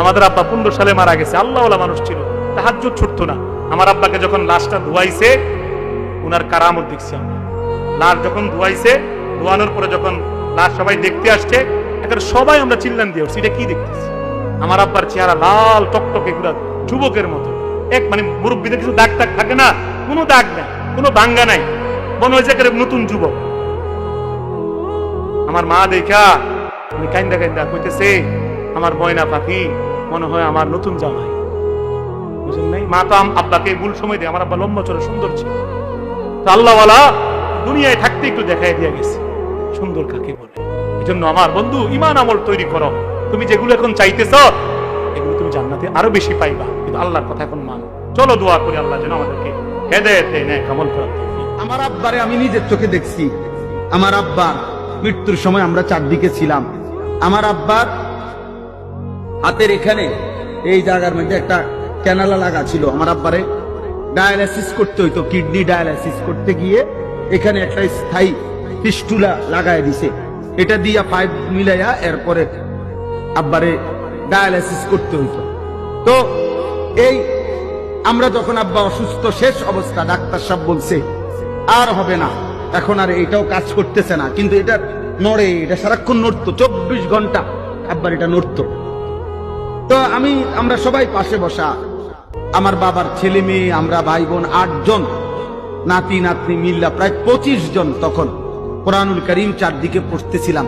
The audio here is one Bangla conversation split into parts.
আমাদের আব্বা পনেরো সালে মারা গেছে, আল্লাহওয়ালা মানুষ ছিল। তাহাজ্জু ছুটতো না। আমার আব্বাকে যখন লাশটা ধুয়াইছে, উনার কারামত দেখছি আমরা। লাশ যখন ধুয়াইছে, ধোয়ানোর পরে যখন লাশ সবাই দেখতে আসছে এখন সবাই আমরা চিল্লান দিয়ে উঠছি, এটা কি দেখতেছি? আমার আব্বার চেহারা লাল, টকটকে পুরা যুবকের মতো। এক মানে মুরব্বীদের কিছু দাগ টাগ থাকে না? কোনো দাগ নাই, কোনো দাঙ্গা নাই। মনে হয়েছে একেবারে নতুন যুবক। আমার মা দেখা, উনি কাইন্দা কাইন্দা কইতেছে, আমার ময়না পাখি মনে হয় আমার নতুন জামাই। বুঝলেন নাই মা তো আব্বাকে ভুল সময় দেয়, আমার আব্বা লম্বা চড়ে সুন্দর ছিল। আল্লাহওয়ালা দুনিয়ায় থাকতে একটু দেখাই দিয়ে গেছে। সুন্দর কাকে বলে? এই জন্য আমার বন্ধু ইমান আমল তৈরি করো। তুমি যেগুলো এখন চাইতেছ, এগুলো তুমি জান্নাতে আরও বেশি পাইবা। কিন্তু আল্লাহর কথা এখন মানো। চলো দোয়া করি আল্লাহ যেন আমাদেরকে হেদায়েত দেয় নেয় কামল করার আমার আব্বারে আমি নিজের চোখে দেখছি। আমার আব্বা মৃত্যুর সময় আমরা চারদিকে ছিলাম। আমার আব্বার হাতের এখানে এই জায়গার মধ্যে একটা ক্যানালা লাগা ছিল আমার আব্বারে। ডায়ালাইসিস করতে হইতো কিডনি ডায়ালাইসিস করতে গিয়ে এখানে একটা স্থায়ী ফিস্টুলা লাগায় দিছে। এটা দিয়া পাইপ মিলাইয়া এরপরে আব্বারে ডায়ালাইসিস করতে হইতো। তো এই আমরা যখন আব্বা অসুস্থ, শেষ অবস্থা, ডাক্তার সাহেব বলছে, আর হবে না, এখন আর এটাও কাজ করতেছে না। কিন্তু এটা নড়ে, এটা সারাক্ষণ নড়তো, চব্বিশ ঘণ্টা আব্বার এটা নড়তো। তো আমি, আমরা সবাই পাশে বসা। আমার বাবার ছেলে মেয়ে, আমরা ভাই বোন আটজন নাতি, নাতনি মিল্লা প্রায় পঁচিশ জন তখন কোরআনুল করিম চারদিকে পড়তেছিলাম।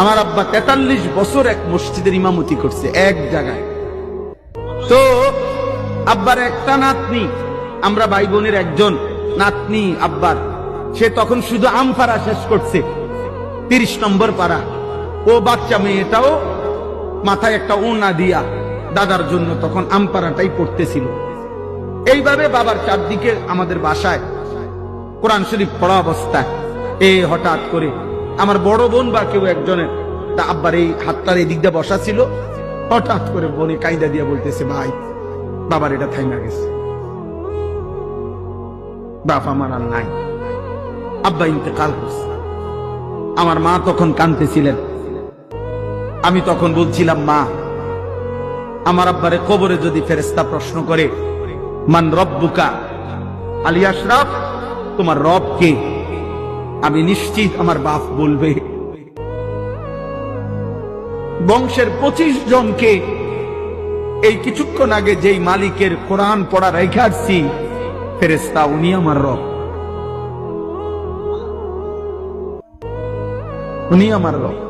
আমার আব্বা তেতাল্লিশ বছর এক মসজিদের ইমামতি করছে, এক জায়গায়। তো আব্বার একটা নাতনি, আমরা ভাই বোনের একজন নাতনি আব্বার। সে তখন শুধু আম পাড়া শেষ করছে, তিরিশ নম্বর পাড়া। ও বাচ্চা মেয়েটাও মাথায় একটা ওনা দিয়া দাদার জন্য তখন আমপাড়াটাই পড়তেছিল। এইভাবে বাবার চারদিকে আমাদের বাসায় কোরআন শরীফ পড়া অবস্থায়। এ হঠাৎ করে আমার বড় বোন বা কেউ একজনের তা আব্বার এই হাতটার এই দিক দিয়ে বসা ছিল। হঠাৎ করে বোনে কায়দা দিয়ে বলতেছে, ভাই, বাবার এটা থাইমা গেছে। বাপ আমার আর নাই। আব্বা ইন্তেকাল করছে। আমার মা তখন কাঁদতেছিলেন। আমি তখন বলছিলাম, মা, আমার আব্বারে কবরে যদি ফেরেস্তা প্রশ্ন করে, মান রব্বুকা আলী আশরাফ, তোমার রব কে? আমি নিশ্চিত আমার বাপ বলবে, বংশের পঁচিশ জনকে এই কিছুক্ষণ আগে যেই মালিকের কোরআন পড়া রেখে আসছি ফেরেস্তা উনি আমার রব। উনি আমার রব।